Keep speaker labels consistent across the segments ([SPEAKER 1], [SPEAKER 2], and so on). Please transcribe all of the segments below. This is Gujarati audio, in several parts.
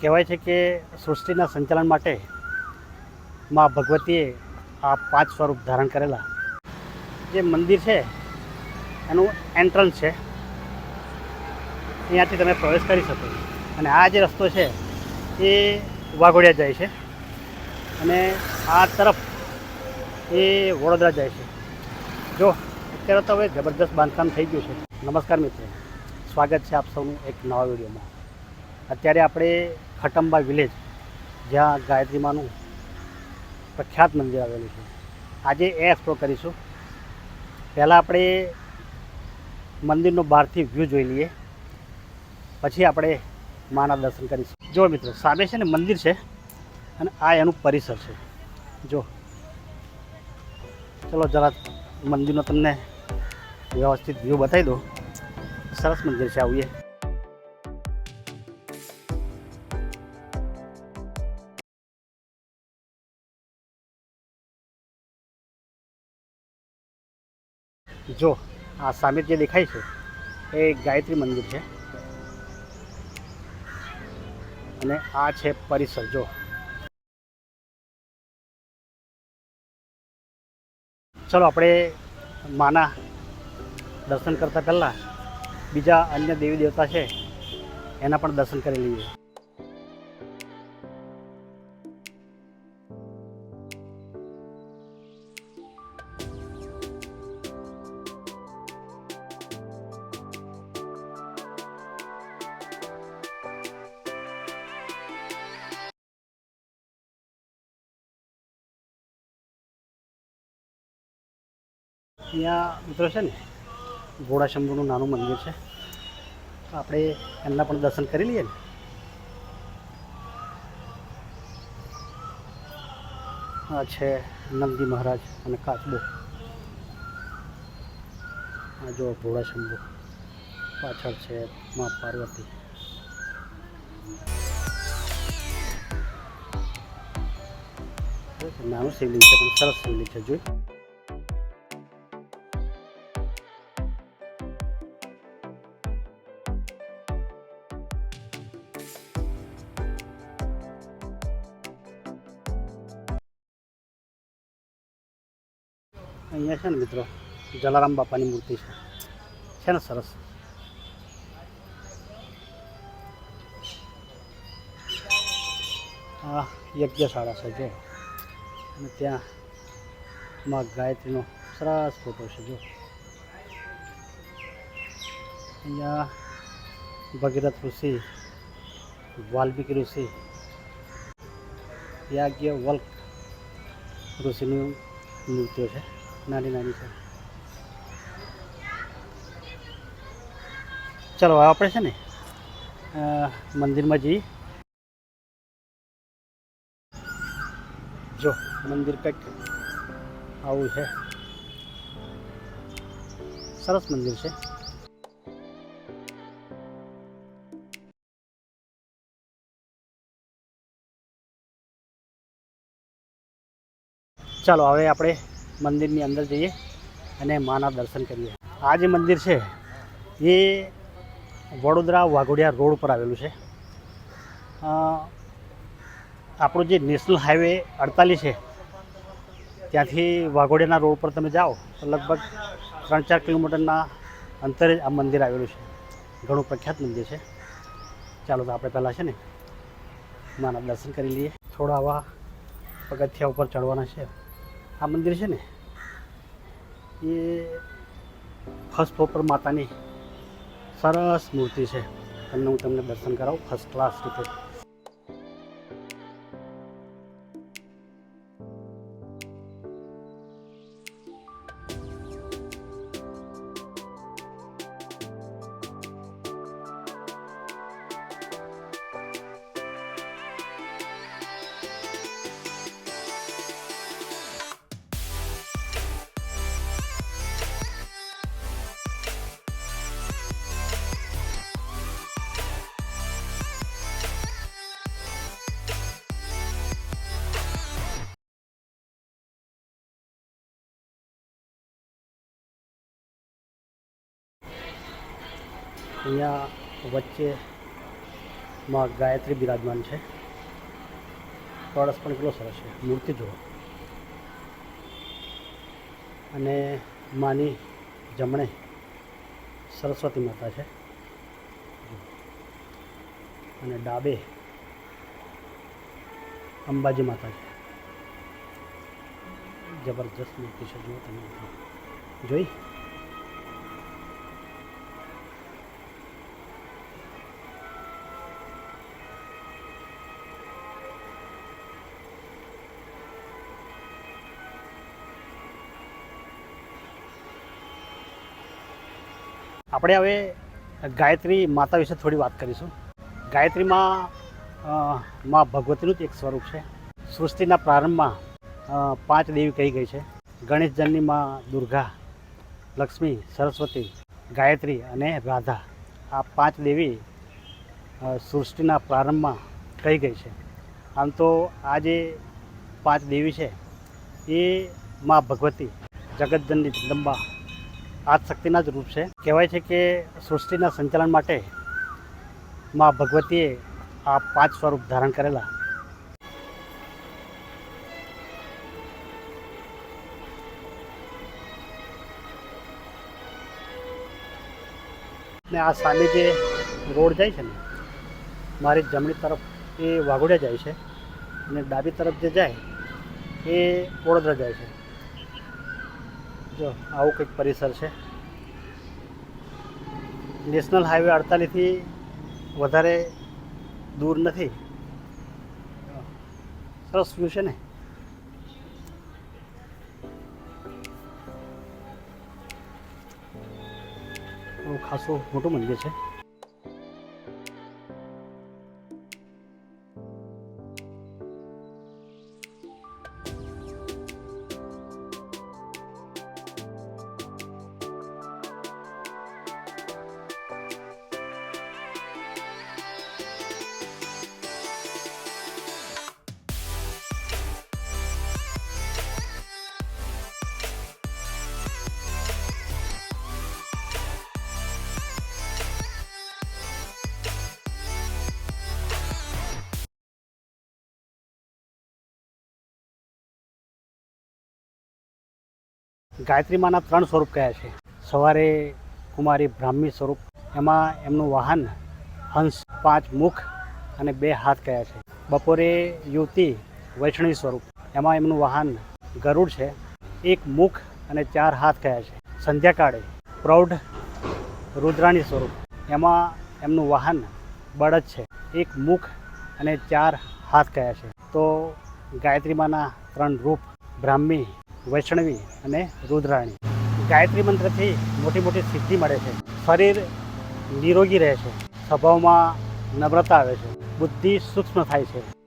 [SPEAKER 1] કહેવાય છે કે સૃષ્ટિના સંચાલન માટે મા ભગવતીએ આ પાંચ સ્વરૂપ ધારણ કરેલા. જે મંદિર છે, એનું એન્ટ્રન્સ છે. અહીંયાથી તમે પ્રવેશ કરી શકો. અને આ જે રસ્તો છે, એ વાઘોડિયા જાય છે. અને આ તરફ એ વડોદરા જાય છે. જો, અત્યારે તો હવે જબરદસ્ત બાંધકામ થઈ ગયું છે. નમસ્કાર મિત્રો. સ્વાગત છે આપ સૌનું એક નવા વિડીયોમાં. અત્યારે આપણે ખટંબા વિલેજ જ્યાં ગાયત્રી માનું પ્રખ્યાત મંદિર આવેલું છે. આજે એ એક્સપ્લોર કરીશું. પહેલાં આપણે મંદિરનો બહારથી વ્યૂ જોઈ લઈએ. પછી આપણે માના દર્શન કરીશું. જો મિત્રો, સામે છે ને મંદિર છે અને આ એનું પરિસર છે. જો. ચલો જરા મંદિરનો તમને વ્યવસ્થિત વ્યૂ બતાવી દો સરસ મંદિર છે, આવું જો, આ સામે જે દેખાય છે, એ ગાયત્રી મંદિર છે. અને આ છે પરિસર, જો. ચલો, આપણે માના દર્શન કરતાં પહેલાં બીજા અન્ય દેવી દેવતા છે, એના પણ દર્શન કરી લઈએ. અહીંયા મિત્રો છે ને ઘોડા શંભુનું નાનું મંદિર છે. આપણે એમના પણ દર્શન કરી લઈએ ને. આ છે નંદી મહારાજ અને કાચબો. આ જો ઘોડા શંભુ. પાછળ છે મા પાર્વતી. નાનું શિવલિંગ છે, પણ સરસ શિવલિંગ છે જોઈ અહીંયા છે ને મિત્રો, જલારામ બાપાની મૂર્તિ છે. છે ને સરસ. આ યજ્ઞશાળા છે જો. અને ત્યાં માં ગાયત્રીનો સરસ ફોટો છે જો. અહીંયા ભગીરથ ઋષિ, વાલ્મિકી ઋષિ, યાજ્ઞ વલ્ક ઋષિનું મૂર્તિઓ છે. નાની નાની છે. ચલો આપણે છે ને મંદિરમાં જઈએ. જો, મંદિર કંઈક આવું છે. સરસ મંદિર છે. ચાલો, હવે આપણે મંદિરની અંદર જઈએ અને માના દર્શન કરીએ. આ જે મંદિર છે, એ વડોદરા વાઘોડિયા રોડ પર આવેલું છે. આપણો જે નેશનલ હાઈવે અડતાલીસ છે, ત્યાંથી વાઘોડિયાના રોડ પર તમે જાઓ તો લગભગ ત્રણ ચાર કિલોમીટરના અંતરે આ મંદિર આવેલું છે. ઘણું પ્રખ્યાત મંદિર છે. ચાલો તો આપણે પહેલાં છે ને માના દર્શન કરી લઈએ. થોડા આવા પગથિયા ઉપર ચડવાના છે. આ મંદિર છે ને, એ ફર્સ્ટ ફ્લોર માતાની સરસ મૂર્તિ છે. તમને હું તમને દર્શન કરાવું ફર્સ્ટ ક્લાસ રીતે. અહીંયા વચ્ચે માં ગાયત્રી બિરાજમાન છે. કળશ પણ કેટલો સરસ છે. મૂર્તિ જુઓ. અને માની જમણે સરસ્વતી માતા છે. અને ડાબે અંબાજી માતા છે. જબરજસ્ત મૂર્તિ છે. જુઓ તમે. જોઈ? આપણે હવે ગાયત્રી માતા વિશે થોડી વાત કરીશું. ગાયત્રીમાં મા ભગવતીનું જ એક સ્વરૂપ છે. સૃષ્ટિના પ્રારંભમાં પાંચ દેવી કહી ગઈ છે. ગણેશજનની માં દુર્ગા, લક્ષ્મી, સરસ્વતી, ગાયત્રી અને રાધા આ પાંચ દેવી સૃષ્ટિના પ્રારંભમાં કહી ગઈ છે. આમ તો આ જે પાંચ દેવી છે, એ મા ભગવતી જગતજનની જગદંબા આદ શક્તિના જ રૂપ છે. કહેવાય છે કે સૃષ્ટિના સંચાલન માટે મા ભગવતીએ આ પાંચ સ્વરૂપ ધારણ કરેલા. ને આ સામે જે રોડ જાય છે ને, મારી જમણી તરફ એ વાઘોડિયા જાય છે અને ડાબી તરફ જે જાય એ વડોદરા જાય છે. જો, આવું કંઈક પરિસર છે. નેશનલ હાઈવે અડતાલીસથી વધારે દૂર નથી. સરસ વ્યૂ છે ને? ખાસું મોટું મંદિર છે. ગાયત્રી માના ત્રણ સ્વરૂપ કયા છે. સવારે કુમારી બ્રાહ્મી સ્વરૂપ, એમાં એમનું વાહન હંસ, પાંચ મુખ અને બે હાથ કયા છે. બપોરે યુવતી વૈષ્ણવી સ્વરૂપ, એમાં એમનું વાહન ગરુડ છે, એક મુખ અને ચાર હાથ કયા છે. સંધ્યાકાળે પ્રૌઢ રુદ્રાણી સ્વરૂપ, એમાં એમનું વાહન બળદ છે, એક મુખ અને ચાર હાથ કયા છે. તો ગાયત્રી માના ત્રણ રૂપ બ્રાહ્મી વૈષ્ણવી અને રુદ્રાણી. ગાયત્રી મંત્રથી મોટી મોટી સિદ્ધિ મળે છે. શરીર નિરોગી રહે છે. સ્વભાવમાં નમ્રતા આવે છે. બુદ્ધિ સૂક્ષ્મ થાય છે.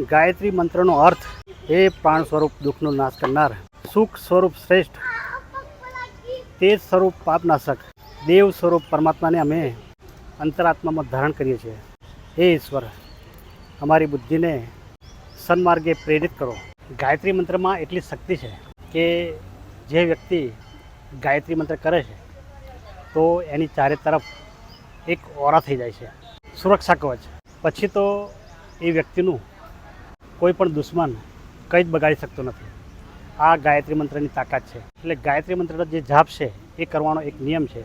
[SPEAKER 1] ગાયત્રી મંત્રનો અર્થ હે પ્રાણ સ્વરૂપ દુઃખનો નાશ કરનાર, સુખ સ્વરૂપ શ્રેષ્ઠ, તેજ સ્વરૂપ પાપનાશક, દેવ સ્વરૂપ પરમાત્માને અમે અંતરાત્મામાં ધારણ કરીએ છીએ. હે ઈશ્વર, અમારી બુદ્ધિને સન્માર્ગે પ્રેરિત કરો. ગાયત્રી મંત્રમાં એટલી શક્તિ છે કે જે વ્યક્તિ ગાયત્રી મંત્ર કરે છે, તો એની ચારે તરફ એક ઓરા થઈ જાય છે. સુરક્ષા કવચ. પછી તો એ વ્યક્તિનું કોઈ પણ દુશ્મન કંઈ જ બગાડી શકતો નથી. આ ગાયત્રી મંત્રની તાકાત છે. એટલે ગાયત્રી મંત્રનો જે જાપ છે, એ કરવાનો એક નિયમ છે.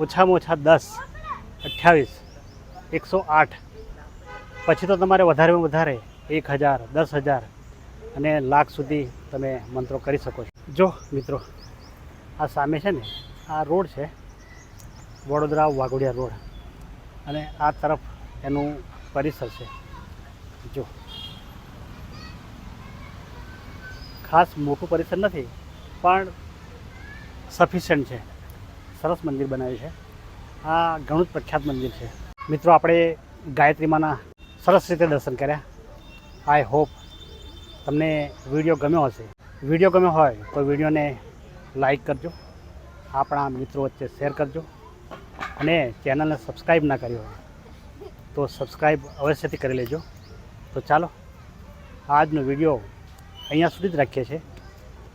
[SPEAKER 1] ઓછામાં ઓછા દસ, અઠ્યાવીસ, એકસો આઠ, પછી તો તમારે વધારેમાં વધારે એક હજાર, દસ હજાર અને લાખ સુધી તમે મંત્રો કરી શકો છો. જો મિત્રો, આ સામે છે ને, આ રોડ છે, વડોદરા વાઘોડિયા રોડ. અને આ તરફ એનું પરિસર છે. જો ખાસ મોટું પરિસર નથી, પણ સફિશિયન્ટ છે. સરસ મંદિર બનાવ્યું છે. આ ઘણું જ પ્રખ્યાત મંદિર છે. મિત્રો, આપણે ગાયત્રીમાંના સરસ રીતે દર્શન કર્યા. આઈ હોપ તમને વીડિયો ગમ્યો હશે. વીડિયો ગમ્યો હોય તો વિડીયોને લાઈક કરજો. આપણા મિત્રો વચ્ચે શેર કરજો. અને ચેનલને સબસ્ક્રાઈબ ના કરી હોય તો સબસ્ક્રાઈબ અવશ્યથી કરી લેજો. તો ચાલો, આજનો વીડિયો અહીંયા સુધી જ રાખીએ છીએ.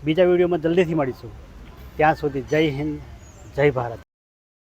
[SPEAKER 1] બીજા વિડીયોમાં જલ્દીથી મળીશું. ત્યાં સુધી જય હિન્દ, જય ભારત.